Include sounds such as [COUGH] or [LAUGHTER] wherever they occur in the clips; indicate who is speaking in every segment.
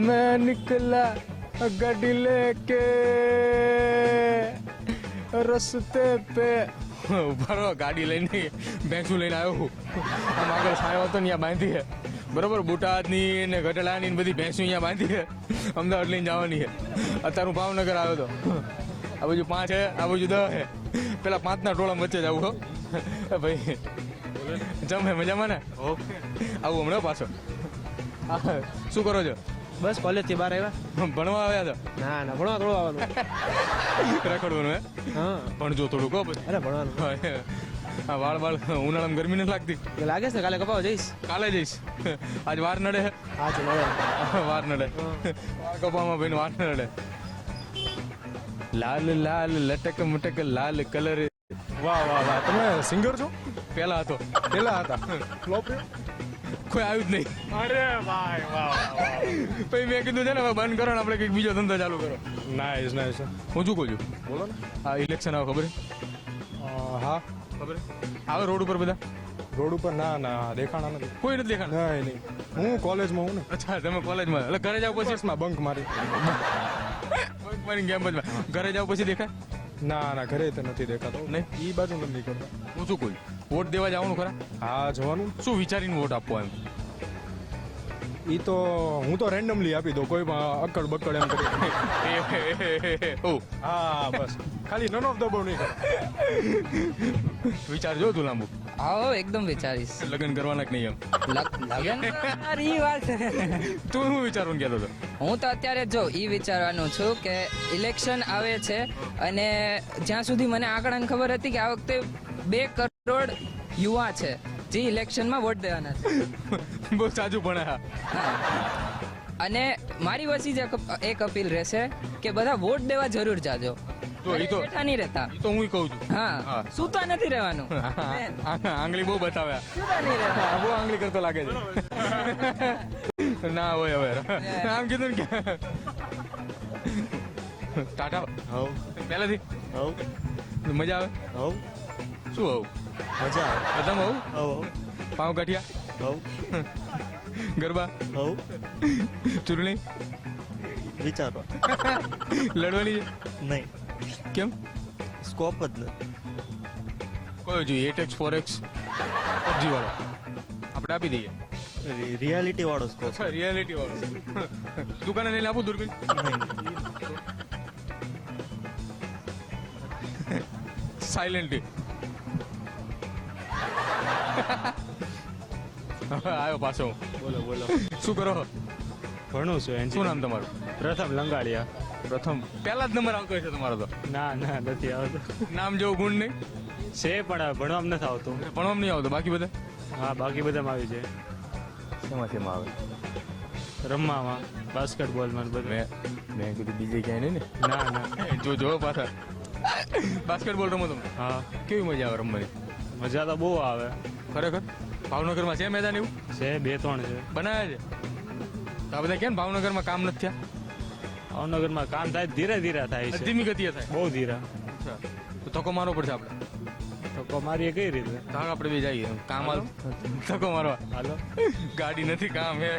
Speaker 1: मैं निकला गाड़ी लेके રસ્તે પે બરો ગાડી લઈને ભેંસું લઈને આવ્યો હું આમ આગળ સાયો હતો ને ત્યાં બાંધી છે બરોબર બોટાદની ને ગઢડાની ને બધી ભેંસું અહીંયા બાંધી છે અમદાવાદ લઈને જવાની છે અત્યારે હું ભાવનગર આવ્યો હતો આ બાજુ પાંચ છે આ બાજુ દસ છે પેલા પાંચના ટોળા વચ્ચે જ આવું હો એ ભાઈ જમે મજામાં ને આવું હમણાં પાછો હા, શું કરો છો
Speaker 2: બસ કોલેજથી બહાર આવ્યા.
Speaker 1: ભણવા આવ્યા હતા?
Speaker 2: ના ના ભણવા થોડું આવવાનું. [LAUGHS]
Speaker 1: રખડવાનું હે
Speaker 2: હા.
Speaker 1: ભણજો થોડું કહો પછી.
Speaker 2: અરે ભણવાનું.
Speaker 1: આ વાળ વાળ ઉનાળામાં ગરમી નથી લાગતી?
Speaker 2: લાગે છે ને કાલે કપાવ જઈશ.
Speaker 1: કાલે જઈશ. આજ વાર નડે? હે?
Speaker 2: હા છે
Speaker 1: વાર નડે. વાળ કપાવમાં ભાઈ વાર નડે. લાલ લાલ લટક મટક લાલ કલર.
Speaker 3: વાહ વાહ વાહ. તમે સિંગર છો?
Speaker 1: પેલા હતો.
Speaker 3: પેલા હતા. [LAUGHS] ફ્લોપ
Speaker 1: કોઈ આવ્યું જ નહીં
Speaker 3: અરે ભાઈ વાહ
Speaker 1: પછી મેં કીધું છે ને હવે બંધ કરો ને આપણે કંઈક બીજો ધંધો ચાલુ કરો.
Speaker 3: નાઇસ નાઇસ
Speaker 1: હું શું કહું છું?
Speaker 3: બોલો ને.
Speaker 1: આ ઇલેક્શન આવે ખબર
Speaker 3: હા
Speaker 1: ખબર આવે રોડ ઉપર બધા?
Speaker 3: રોડ ઉપર? ના ના દેખાણા નથી.
Speaker 1: કોઈ નથી દેખાણ?
Speaker 3: નહીં નહીં. હું કોલેજમાં હું ને?
Speaker 1: અચ્છા તમે કોલેજમાં. એટલે ઘરે જાવ પછી?
Speaker 3: માં બંક મારી.
Speaker 1: બંક મારી ગેમ જ ઘરે જાવ પછી દેખાય?
Speaker 3: ના ના ઘરે તો નથી દેખાતો.
Speaker 1: નહીં?
Speaker 3: એ બાજુ નથી કરતા
Speaker 1: હું શું કહું? વોટ દેવા જવાનું ખરા?
Speaker 3: હા જવાનું.
Speaker 1: શું વિચારીને વોટ આપવો એમ?
Speaker 3: એ તો હું તો રેન્ડમલી આપી દઉં કોઈ પણ અક્કડ બક્કડ એમ કરી. હા બસ. ખાલી નન ઓફ ધ નહીં
Speaker 1: વિચારજો તું લાંબુ.
Speaker 4: આવો એકદમ વિચારીશ.
Speaker 1: લગ્ન કરવાના કે નહીં એમ.
Speaker 4: લગ્ન? [LAUGHS] લગન ઈ વાત
Speaker 1: તું શું વિચારવાનું કહેતો હતો?
Speaker 4: હું તો અત્યારે જો એ વિચારવાનું છું કે ઇલેક્શન આવે છે અને જ્યાં સુધી મને આંકડાની ખબર હતી કે આ વખતે બે કરોડ યુવા છે જે ઇલેક્શનમાં વોટ દેવાના છે. [LAUGHS]
Speaker 1: બહુ સાચું હા.
Speaker 4: અને મારી વસી જ એક- અપીલ રહેશે કે બધા વોટ દેવા જરૂર જાજો.
Speaker 1: તો
Speaker 4: નહીં રહેતા.
Speaker 1: તો હું કહું છું.
Speaker 4: હા
Speaker 1: હા.
Speaker 4: સૂતા નથી રહેવાનું.
Speaker 1: આંગળી બહુ બતાવ્યા.
Speaker 4: સૂતા નહીં રહેવાનું
Speaker 1: બહુ આંગળી કરતો લાગે છે. ના હોય હવે. આમ કીધું કે ટાટા.
Speaker 5: હવ.
Speaker 1: પહેલાથી.
Speaker 5: હવ.
Speaker 1: મજા આવે?
Speaker 5: હવ.
Speaker 1: શું આવું?
Speaker 5: મજા આવે.
Speaker 1: આવું? આવું.
Speaker 5: હવ
Speaker 1: પાઉં ગાંઠિયા?
Speaker 5: હવ
Speaker 1: ગરબા?
Speaker 5: હવ
Speaker 1: ચૂરણી
Speaker 5: વિચારો.
Speaker 1: લડવાની?
Speaker 5: નહીં.
Speaker 1: કેમ?
Speaker 5: સ્કોપ જ નથી
Speaker 1: કયો જોઈએ eight X four X PUBG વાળો. આપણે આપી દઈએ.
Speaker 5: રિયાલિટી વાળો સ્કોપ.
Speaker 1: રિયાલિટી વાળો. દુકાને લઈને આપું દૂરબીન? સાયલેન્ટલી હવે [LAUGHS] આવ્યો પાછો.
Speaker 3: બોલો બોલો.
Speaker 1: શું કરો?
Speaker 3: ભણું છું
Speaker 1: શું નામ તમારું?
Speaker 3: પ્રથમ લંગાડિયા.
Speaker 1: પ્રથમ. પહેલા જ નંબર આવતો છે તમારો તો.
Speaker 3: ના ના નથી આવતો.
Speaker 1: નામ જેવું ગુણ નહીં?
Speaker 3: છે પણ ભણવામાં નથી આવતું.
Speaker 1: ભણવામાં નહીં આવતો બાકી બધા?
Speaker 3: હા બાકી બધામાં આવી જાય.
Speaker 1: શેમાં શેમાં આવે?
Speaker 3: રમવામાં બાસ્કેટબોલમાં બધું.
Speaker 1: મેં મેં કીધું બીજે ક્યાંય નહીં
Speaker 3: ના? ના [LAUGHS]
Speaker 1: જો જો પાછા. બાસ્કેટબોલ રમો તમે.
Speaker 3: હા.
Speaker 1: કેવી મજા આવે રમવાની?
Speaker 3: મજા તો બહુ આવે.
Speaker 1: ખરેખર? ભાવનગરમાં છે મેદાન એવું?
Speaker 3: છે બે ત્રણ છે.
Speaker 1: બનાવ્યા છે? તો આ બધા કેમ ભાવનગરમાં કામ નથી થયા?
Speaker 3: ભાવનગરમાં કામ થાય ધીરે ધીરે થાય છે.
Speaker 1: ધીમી ગતિએ થાય.
Speaker 3: બહુ ધીરે.
Speaker 1: તો ધક્કો મારવો પડશે આપણે?
Speaker 3: તકો મારી કઈ રીતે?
Speaker 1: તો આપણે બે જઈએ. કામ હાલ. ધક્કો મારવા.
Speaker 3: હાલો.
Speaker 1: ગાડી નથી કામ હે.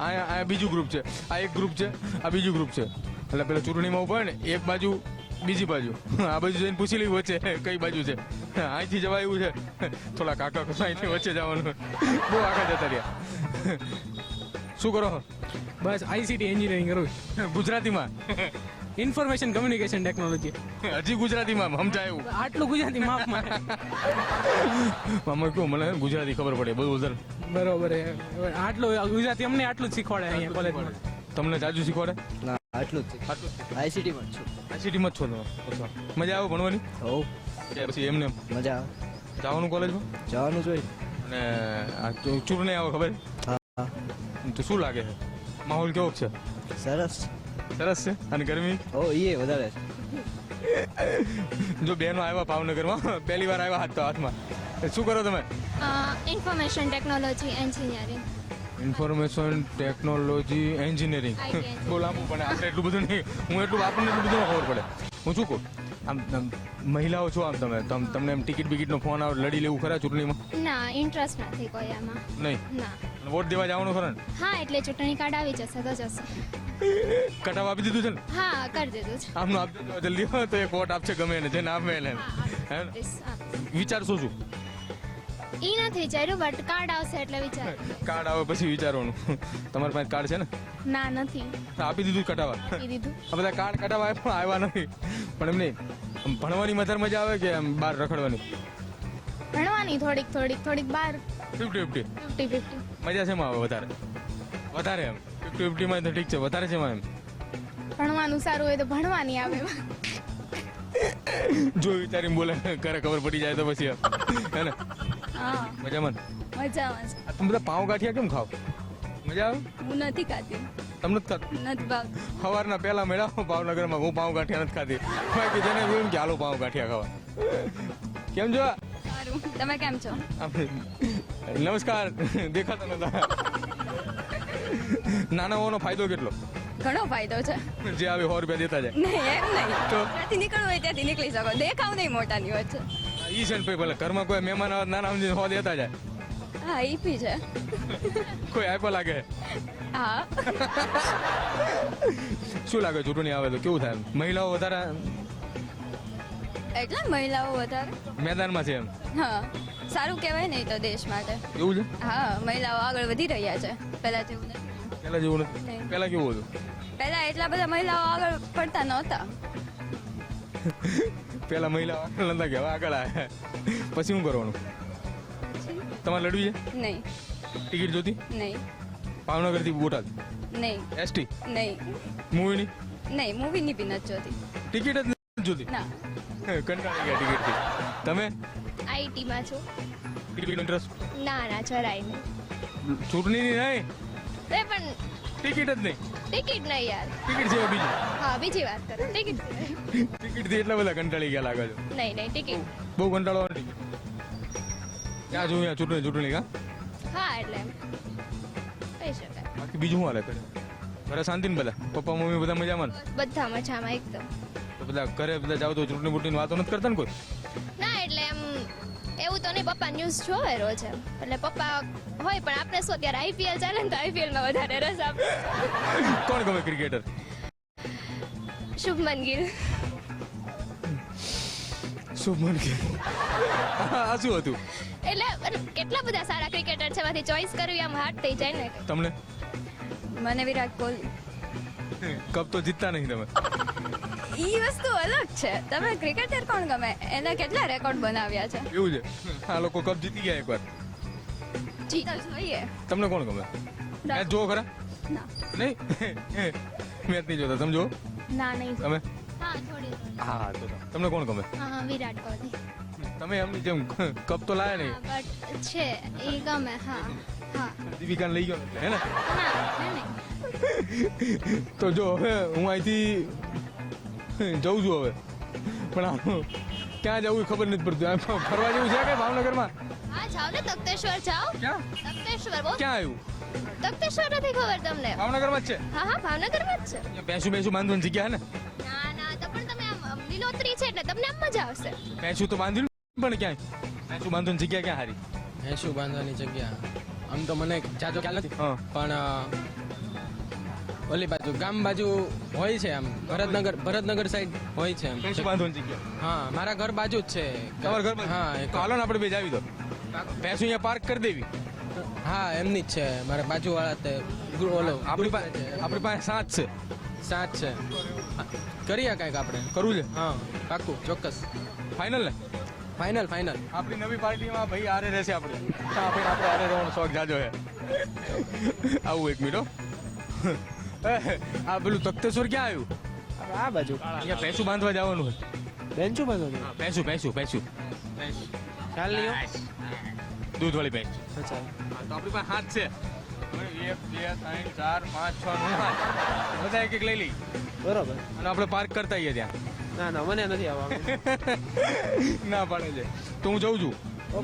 Speaker 1: આ આ બીજું ગ્રુપ છે. આ એક ગ્રુપ છે આ બીજું ગ્રુપ છે. એટલે પેલા ચૂંટણીમાં ઊભા ને એક બાજુ બીજી બાજુ. આ બાજુ જઈને પૂછી લેવું વચ્ચે કઈ બાજુ છે. અહીંથી જવા એવું છે. થોડા કાકા અહીંથી વચ્ચે જવાનું. બહુ આગળ જતા રહ્યા. શું કરો?
Speaker 2: બસ આઈસીટી એન્જિનિયરિંગ કરું
Speaker 1: ગુજરાતીમાં?
Speaker 2: ઇન્ફોર્મેશન કમ્યુનિકેશન ટેકનોલોજી
Speaker 1: હજી ગુજરાતીમાં સમજાય એવું.
Speaker 2: આટલું ગુજરાતી માફ મારે.
Speaker 1: આમાં મને ગુજરાતી ખબર પડે બધું વધારે.
Speaker 2: બરોબર આટલું ગુજરાતી અમને આટલું જ શીખવાડે અહીંયા કોલેજમાં
Speaker 1: તમને જાજુ શીખવાડે?
Speaker 5: ના આટલું જ
Speaker 1: આટલું
Speaker 5: આઈસીટીમાં છું.
Speaker 1: આઈસીટીમાં જ છો. તમે? મજા આવે ભણવાની?
Speaker 5: હવ.
Speaker 1: પછી એમને?
Speaker 5: મજા આવે.
Speaker 1: જવાનું કોલેજમાં?
Speaker 5: જવાનું જોઈએ
Speaker 1: અને આ ચૂંટણી આવે ખબર?
Speaker 5: હા.
Speaker 1: તો શું લાગે? છે માહોલ કેવો છે?
Speaker 5: સરસ.
Speaker 1: સરસ છે? અને ગરમી?
Speaker 5: ઓ એ વધારે છે.
Speaker 1: જો બેનો આવ્યા ભાવનગરમાં પહેલી વાર આવ્યા હાથ તો હાથમાં. શું કરો તમે?
Speaker 6: Information technology
Speaker 1: engineering. Information technology
Speaker 6: engineering
Speaker 1: બહુ લાંબુ પણ આપણે એટલું બધું નહીં. હું એટલું આપણને એટલું બધું ખબર પડે. હું શું કહું? આમ મહિલાઓ છો આમ તમે. તમ- તમને એમ ટિકિટ બિકિટનો ફોન આવે લડી લેવું ખરા ચૂંટણીમાં?
Speaker 6: ના ઇન્ટરેસ્ટ નથી કોઈ આમાં.
Speaker 1: નહીં?
Speaker 6: ના.
Speaker 1: વોટ દેવા જવાનું ખરા
Speaker 6: હા એટલે ચૂંટણી કાર્ડ આવી જશે તો જશે.
Speaker 1: કટાવ આપી દીધું છે ને?
Speaker 6: હા કરી દીધું છે.
Speaker 1: આમનું આપી દીધું જલ્દી તો એક વોટ આપશે ગમે એને જેને આપે એને. વિચારશું છું
Speaker 6: ઈ નથી વિચાર્યું બટ કાર્ડ આવશે એટલે વિચાર.
Speaker 1: કાર્ડ આવે પછી વિચારવાનું. તમારી પાસે કાર્ડ છે ને?
Speaker 6: ના નથી.
Speaker 1: આપી દીધું કટાવા
Speaker 6: આપી દીધું.
Speaker 1: આ બધા કાર્ડ કટાવા પણ આવ્યા નથી. પણ એમ નહીં આમ ભણવાની વધારે મજા આવે કે આમ બહાર રખડવાની?
Speaker 6: ભણવાની થોડીક થોડીક થોડીક બાર.
Speaker 1: ફિફ્ટી ફિફ્ટી
Speaker 6: ફિફ્ટી ફિફ્ટી
Speaker 1: મજા છે એમાં આવે વધારે? વધારે એમ. ફિફ્ટી ફિફ્ટીમાં તો ઠીક છે વધારે છે એમ
Speaker 6: ભણવાનું સારું હોય તો ભણવાની આવે.
Speaker 1: જો વિચારીને બોલે કરે ખબર પડી જાય તો પછી એમ. હે ને?
Speaker 7: હા.
Speaker 1: મજામાં
Speaker 7: મજામાં છે.
Speaker 1: આ તમે બધા પાઉં ગાંઠિયા કેમ ખાવ? મજા આવે?
Speaker 7: હું નથી ખાતી.
Speaker 1: તમને જ ખાતું?
Speaker 7: નથી ભાવતું.
Speaker 1: સવારના પહેલા મેળા ભાવનગરમાં હું પાઉં ગાંઠિયા નથી ખાતી. બાકી જેને એમ કે હાલો પાઉં ગાંઠિયા ખાવા. કેમ છો?
Speaker 7: સારું. તમે કેમ છો?
Speaker 1: નમસ્કાર. દેખાતા નતા. નાના હોવાનો ફાયદો કેટલો?
Speaker 7: ઘણો ફાયદો છે.
Speaker 1: જે આવે સો રૂપિયા દેતા જાય.
Speaker 7: નહીં એમ નહીં.
Speaker 1: તો?
Speaker 7: ત્યાંથી નીકળવું હોય ત્યાંથી નીકળી શકો. દેખાવ નહીં મોટાની વચ્ચે.
Speaker 1: ઈ છે ને ભલે ઘરમાં કોઈ મહેમાન આવે નાના સમજી હો દેતા જાય.
Speaker 7: હા ઈ પી છે.
Speaker 1: કોઈ આપ્યો લાગે?
Speaker 7: હા.
Speaker 1: શું લાગે ચૂંટણી આવે તો કેવું થાય? મહિલાઓ વધારે?
Speaker 7: એટલે મહિલાઓ વધારે?
Speaker 1: મેદાનમાં છે એમ?
Speaker 7: હા. સારું કહેવાય નહીં તો દેશ માટે.
Speaker 1: એવું છે?
Speaker 7: હા મહિલાઓ આગળ વધી રહ્યા છે. પહેલા જેવું નથી.
Speaker 1: પહેલા જેવું નથી? પહેલા કેવું હતું?
Speaker 7: પહેલા એટલા બધા મહિલાઓ આગળ પડતા નહોતા.
Speaker 1: પેલા મહિલાઓ આગળ નતા કે હવે આગળ આવ્યા પછી શું કરવાનું? તમારે લડવી છે?
Speaker 7: નહીં.
Speaker 1: ટિકિટ જોતી?
Speaker 7: નહીં.
Speaker 1: ભાવનગરથી બોટાદ?
Speaker 7: નહીં.
Speaker 1: એસટી?
Speaker 7: નહીં.
Speaker 1: મૂવીની?
Speaker 7: નહીં મૂવીની બી નથી જોતી.
Speaker 1: ટિકિટ જ નથી જોતી?
Speaker 7: ના.
Speaker 1: કંટાળી ગયા ટિકિટથી. તમે?
Speaker 6: આઈટીમાં છો?
Speaker 1: ટિકિટ ઇન્ટરેસ્ટ
Speaker 6: ના ના જરાય નહીં.
Speaker 1: ચૂંટણીની નહીં
Speaker 6: પણ
Speaker 1: ટિકિટ જ નહીં.
Speaker 6: ટિકિટ નહીં યાર.
Speaker 1: ટિકિટ છે બીજું.
Speaker 6: હા બીજી વાત કરો. ટિકિટ
Speaker 1: ટિકિટથી એટલા બધા કંટાળી ગયા લાગે છે.
Speaker 6: નહીં નહીં ટિકિટ.
Speaker 1: બહુ કંટાળો ટિકિટ ક્યાં જોયું ચૂંટણી ચૂંટણી કા?
Speaker 6: હા એટલે કહી શકાય.
Speaker 1: બાકી બીજું શું હાલે કરે ઘરે શાંતિ ને બધા? પપ્પા મમ્મી બધા મજામાં?
Speaker 6: બધા મજામાં એકદમ.
Speaker 1: તો બધા ઘરે બધા જાવ તો ચૂંટણી બૂંટણીની વાતો નથી કરતા ને કોઈ?
Speaker 6: તો નહીં પપ્પા ન્યૂઝ જોવે રોજ એટલે પપ્પા હોય પણ આપણે શું અત્યારે આઈપીએલ ચાલે ને તો આઈપીએલમાં વધારે રસ આપે.
Speaker 1: કોણ ગમે ક્રિકેટર
Speaker 6: શુભમન ગિલ.
Speaker 1: શુભમન ગિલ. આ શું હતું?
Speaker 6: એટલે કેટલા બધા સારા ક્રિકેટર છે? એમાંથી ચોઈસ કરવી આમ હાર્ડ થઈ જાય ને.
Speaker 1: તમને?
Speaker 7: મને વિરાટ કોહલી.
Speaker 1: કપ તો જીતતા નહીં તમે.
Speaker 7: ઈ વસ્તુ અલગ છે. તમે ક્રિકેટર કોણ ગમે? એને કેટલા રેકોર્ડ બનાવ્યા છે?
Speaker 1: એવું છે? આ લોકો કપ જીતી ગયા એકવાર.
Speaker 7: જી જોઈએ.
Speaker 1: તમને કોણ ગમે? મેચ જોવો ખરા?
Speaker 7: ના.
Speaker 1: નહીં? મેચ નહીં જોતા. સમજો
Speaker 6: ના નહીં
Speaker 1: તમે?
Speaker 6: હા થોડી
Speaker 1: હા તો તમને કોણ ગમે?
Speaker 6: વિરાટ કોહલી.
Speaker 1: તમે એમની જેમ કપ તો લાયા નહીં.
Speaker 6: બટ છે. એ ગમે હા હા.
Speaker 1: દીપિકા લઈ ગયો એટલે, હે ને? તો જો હવે હું અહીંથી [LAUGHS] જઉં છું હવે. પણ આમ ક્યાં જવું ખબર નથી પડતું. આમ ફરવા જેવું છે કે ભાવનગરમાં?
Speaker 6: હા જાઓ ને તખતેશ્વર જાઓ.
Speaker 1: ક્યાં?
Speaker 6: તખ્તેશ્વર બહુ
Speaker 1: ક્યાં આવ્યું?
Speaker 6: તખતેશ્વર નથી ખબર તમને.
Speaker 1: ભાવનગરમાં જ છે?
Speaker 6: હા હા ભાવનગરમાં જ છે.
Speaker 1: બેસું ભેંસું ભેંસું બાંધવાની જગ્યા ને?
Speaker 6: ના ના તો પણ તમે આમ લીલોતરી છે એટલે તમને આમ મજા આવશે.
Speaker 1: બેસું તો બાંધ્યું પણ ક્યાંય. ભેંસું બાંધવાની જગ્યા ક્યાં હારી?
Speaker 8: ભેંસું બાંધવાની જગ્યા. આમ તો મને જાજો ખ્યાલ નથી.
Speaker 1: હા.
Speaker 8: પણ ઓલી બાજુ ગામ બાજુ હોય છે આમ. ભરતનગર ભરતનગર સાઈડ હોય છે આમ.
Speaker 1: બાંધો જગ્યા.
Speaker 8: હા મારા ઘર બાજુ જ છે.
Speaker 1: તમારા ઘરમાં
Speaker 8: હા
Speaker 1: હાલો ને આપણે બે જાવી તો ભેંસું અહીંયા પાર્ક કરી દેવી.
Speaker 8: હા એમની જ છે. મારા બાજુ વાળા તે ઓલો
Speaker 1: આપણી પાસે આપણી પાસે સાત છે.
Speaker 8: સાત છે. કરીએ કાંઈક આપણે?
Speaker 1: કરવું છે?
Speaker 8: હા પાક્કું ચોક્કસ.
Speaker 1: ફાઇનલ ને?
Speaker 8: ફાઇનલ ફાઇનલ
Speaker 1: આપણી નવી પાર્ટીમાં ભાઈ આરે રહેશે આપણે. આપણે આપણે આરે રહેવાનો શોખ જાજો છે. આવું એક મિનિટ. [LAUGHS] આ પેલું તખ્તેશ્વર ક્યાં આવ્યું?
Speaker 5: આ બાજુ.
Speaker 1: અહીંયા ભેંસું બાંધવા જવાનું છે
Speaker 5: બેન્ચું બાંધવાનું
Speaker 1: ભેંસું ભેંસું ભેંસું
Speaker 5: ખ્યાલ નહીં દૂધ
Speaker 1: દૂધવાળી પેસ
Speaker 5: અચ્છા.
Speaker 1: તો આપણી પાસે હાથ છે. એક બે ત્રણ ચાર પાંચ છ નું હાથ બધા એક એક લઈ લઈ.
Speaker 5: બરોબર.
Speaker 1: અને આપણે પાર્ક કરતા આવીએ ત્યાં.
Speaker 5: ના ના મને નથી આવવાનું [LAUGHS]
Speaker 1: ના પાડે છે. તો હું જઉં છું.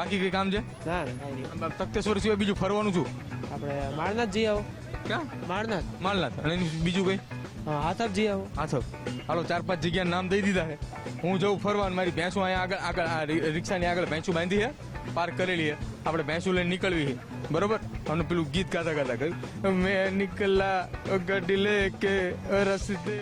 Speaker 1: બાકી કઈ કામ છે?
Speaker 5: ના
Speaker 1: તખ્તેશ્વર સિવાય બીજું ફરવાનું છું.
Speaker 5: આપણે માળનાથ જઈ આવો.
Speaker 1: ક્યાં
Speaker 5: મારનાથ
Speaker 1: માલનાથ અને એની બીજું કઈ?
Speaker 5: હા હાથ જઈ આવો.
Speaker 1: હા સર હાલો ચાર પાંચ જગ્યા નામ દઈ દીધા છે. હું જઉં ફરવા મારી ભેંસું અહીંયા આગળ આગળ આ રિક્ષાની આગળ ભેંસું બાંધી છે. પાર્ક કરેલી છે. આપણે ભેંસું લઈને નીકળવી છે. બરોબર? અને પેલું ગીત ગાતા ગાતા કહ્યું મેં નીકળા ગાડી લે કે રસ્તે